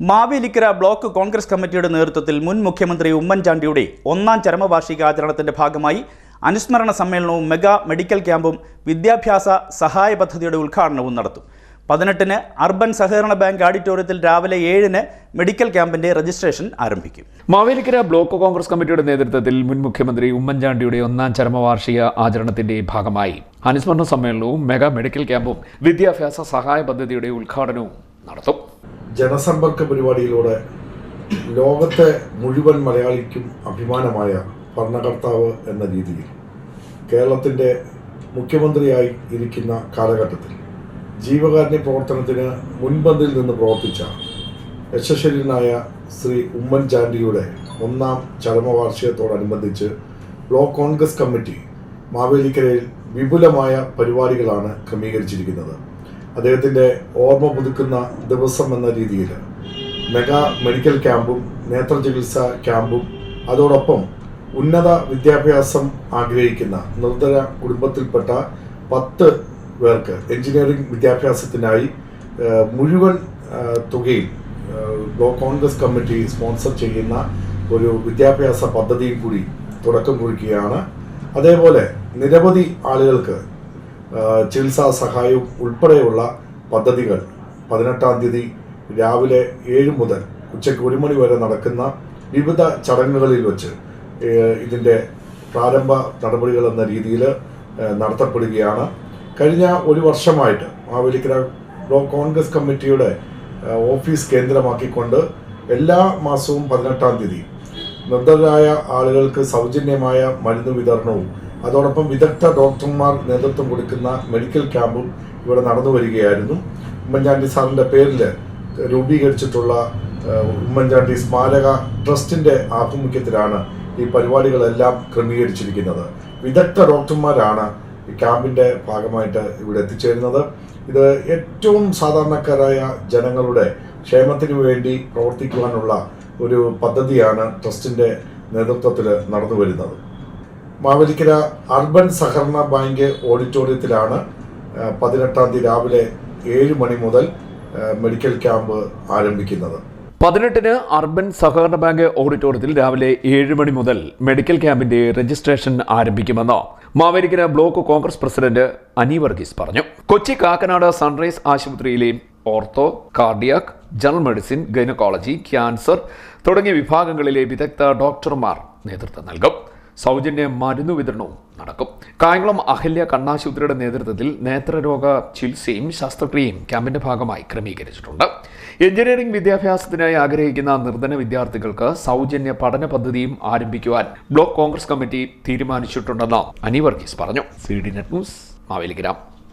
Mavelikkara block Congress കമ്മിറ്റിയുടെ നേതൃത്വത്തിൽ മുൻ മുഖ്യമന്ത്രി ഉമ്മൻചാണ്ടിയുടെ ഒന്നാം ചരമവാർഷികാചരണത്തിന്റെ ഭാഗമായി അനുസ്മരണ സമ്മേളനവും മെഗാ മെഡിക്കൽ ക്യാമ്പും വിദ്യാഭ്യാസ സഹായ പദ്ധതിയുടെ ഉദ്ഘാടനവും നടത്തും. പതിനെട്ടിന് അർബൻ സഹകരണ ബാങ്ക് ഓഡിറ്റോറിയത്തിൽ രാവിലെ ഏഴിന് മെഡിക്കൽ ക്യാമ്പിന്റെ രജിസ്ട്രേഷൻ ആരംഭിക്കും. മാവേലിക്കര ബ്ലോക്ക് കോൺഗ്രസ് കമ്മിറ്റിയുടെ നേതൃത്വത്തിൽ മുൻ മുഖ്യമന്ത്രി ഉമ്മൻചാണ്ടിയുടെ ഒന്നാം ചരമവാർഷിക ആചരണത്തിന്റെ ഭാഗമായി അനുസ്മരണ സമ്മേളനവും മെഗാ മെഡിക്കൽ ക്യാമ്പും വിദ്യാഭ്യാസ സഹായ പദ്ധതിയുടെ ഉദ്ഘാടനവും നടത്തും. ജനസമ്പർക്ക പരിപാടിയിലൂടെ ലോകത്തെ മുഴുവൻ മലയാളിക്കും അഭിമാനമായ ഭരണകർത്താവ് എന്ന രീതിയിൽ കേരളത്തിന്റെ മുഖ്യമന്ത്രിയായി ഇരിക്കുന്ന കാലഘട്ടത്തിൽ ജീവകാരുണ്യ പ്രവർത്തനത്തിന് മുൻപന്തിൽ നിന്ന് പ്രവർത്തിച്ച യശസ്വരനായ ശ്രീ ഉമ്മൻചാണ്ടിയുടെ ഒന്നാം ചരമവാർഷികത്തോടനുബന്ധിച്ച് ബ്ലോക്ക് കോൺഗ്രസ് കമ്മിറ്റി മാവേലിക്കരയിൽ വിപുലമായ പരിപാടികളാണ് ക്രമീകരിച്ചിരിക്കുന്നത്. അദ്ദേഹത്തിന്റെ ഓർമ്മ പുതുക്കുന്ന ദിവസം എന്ന രീതിയിൽ. മെഗാ മെഡിക്കൽ ക്യാമ്പും നേത്ര ചികിത്സ ക്യാമ്പും അതോടൊപ്പം ഉന്നത വിദ്യാഭ്യാസം ആഗ്രഹിക്കുന്ന നിർദ്ധന കുടുംബത്തിൽപ്പെട്ട പത്ത് പേർക്ക് എഞ്ചിനീയറിംഗ് വിദ്യാഭ്യാസത്തിനായി മുഴുവൻ തുകയും കോൺഗ്രസ് കമ്മിറ്റി സ്പോൺസർ ചെയ്യുന്ന ഒരു വിദ്യാഭ്യാസ പദ്ധതിയും കൂടി തുടക്കം കുറിക്കുകയാണ്. അതേപോലെ നിരവധി ആളുകൾക്ക് ചികിത്സാ സഹായവും ഉൾപ്പെടെയുള്ള പദ്ധതികൾ പതിനെട്ടാം തീയതി രാവിലെ ഏഴ് മുതൽ ഉച്ചയ്ക്ക് ഒരു മണി വരെ നടക്കുന്ന വിവിധ ചടങ്ങുകളിൽ വെച്ച് ഇതിന്റെ പ്രാരംഭ നടപടികൾ എന്ന രീതിയിൽ നടത്തപ്പെടുകയാണ്. കഴിഞ്ഞ ഒരു വർഷമായിട്ട് മാവേലിക്കര ബ്ലോക്ക് കോൺഗ്രസ് കമ്മിറ്റിയുടെ ഓഫീസ് കേന്ദ്രമാക്കിക്കൊണ്ട് എല്ലാ മാസവും പതിനെട്ടാം തീയതി നിർദ്ധരായ ആളുകൾക്ക് സൗജന്യമായ മരുന്ന് വിതരണവും അതോടൊപ്പം വിദഗ്ധ ഡോക്ടർമാർ നേതൃത്വം കൊടുക്കുന്ന മെഡിക്കൽ ക്യാമ്പും ഇവിടെ നടന്നു വരികയായിരുന്നു. ഉമ്മൻചാണ്ടി സാറിന്റെ പേരിൽ രൂപീകരിച്ചിട്ടുള്ള ഉമ്മൻചാണ്ടി സ്മാരക ട്രസ്റ്റിന്റെ ആഭിമുഖ്യത്തിലാണ് ഈ പരിപാടികളെല്ലാം ക്രമീകരിച്ചിരിക്കുന്നത്. വിദഗ്ധ ഡോക്ടർമാരാണ് ഈ ക്യാമ്പിന്റെ ഭാഗമായിട്ട് ഇവിടെ എത്തിച്ചേരുന്നത്. ഇത് ഏറ്റവും സാധാരണക്കാരായ ജനങ്ങളുടെ ക്ഷേമത്തിന് വേണ്ടി പ്രവർത്തിക്കുവാനുള്ള ഒരു പദ്ധതിയാണ് ട്രസ്റ്റിന്റെ നേതൃത്വത്തിൽ നടന്നു വരുന്നത്. മാവേലിക്കര അർബൻ സഹകരണ ബാങ്ക് ഓഡിറ്റോറിയത്തിലാണ് പതിനെട്ടാം തീയതി രാവിലെ ഏഴ് മണി മുതൽ മെഡിക്കൽ ക്യാമ്പ് ആരംഭിക്കുന്നത്. പതിനെട്ടിന് അർബൻ സഹകരണ ബാങ്ക് ഓഡിറ്റോറിയത്തിൽ രാവിലെ ഏഴ് മണി മുതൽ മെഡിക്കൽ ക്യാമ്പിന്റെ രജിസ്ട്രേഷൻ ആരംഭിക്കുമെന്ന് Mavelikkara block Congress president Ani Varghese പറഞ്ഞു. കൊച്ചി കാക്കനാട് സൺറൈസ് ആശുപത്രിയിലെ ortho cardiac general medicine gynaecology cancer തുടങ്ങിയ വിഭാഗങ്ങളിലെ വിദഗ്ധ ഡോക്ടർമാർ നേതൃത്വം നൽകും. സൗജന്യ മരുന്ന് വിതരണവും നടക്കും. കായംകുളം അഹല്യ കണ്ണാശുപത്രിയുടെ നേതൃത്വത്തിൽ നേത്രരോഗ ചികിത്സയും ശസ്ത്രക്രിയയും ക്യാമ്പിന്റെ ഭാഗമായി ക്രമീകരിച്ചിട്ടുണ്ട്. എഞ്ചിനീയറിംഗ് വിദ്യാഭ്യാസത്തിനായി ആഗ്രഹിക്കുന്ന നിർധന വിദ്യാർത്ഥികൾക്ക് സൗജന്യ പഠന പദ്ധതിയും ആരംഭിക്കുവാൻ ബ്ലോക്ക് കോൺഗ്രസ് കമ്മിറ്റി തീരുമാനിച്ചിട്ടുണ്ടെന്ന് അനി വർഗീസ് പറഞ്ഞു. C D net news മാവേലിഗ്രാം.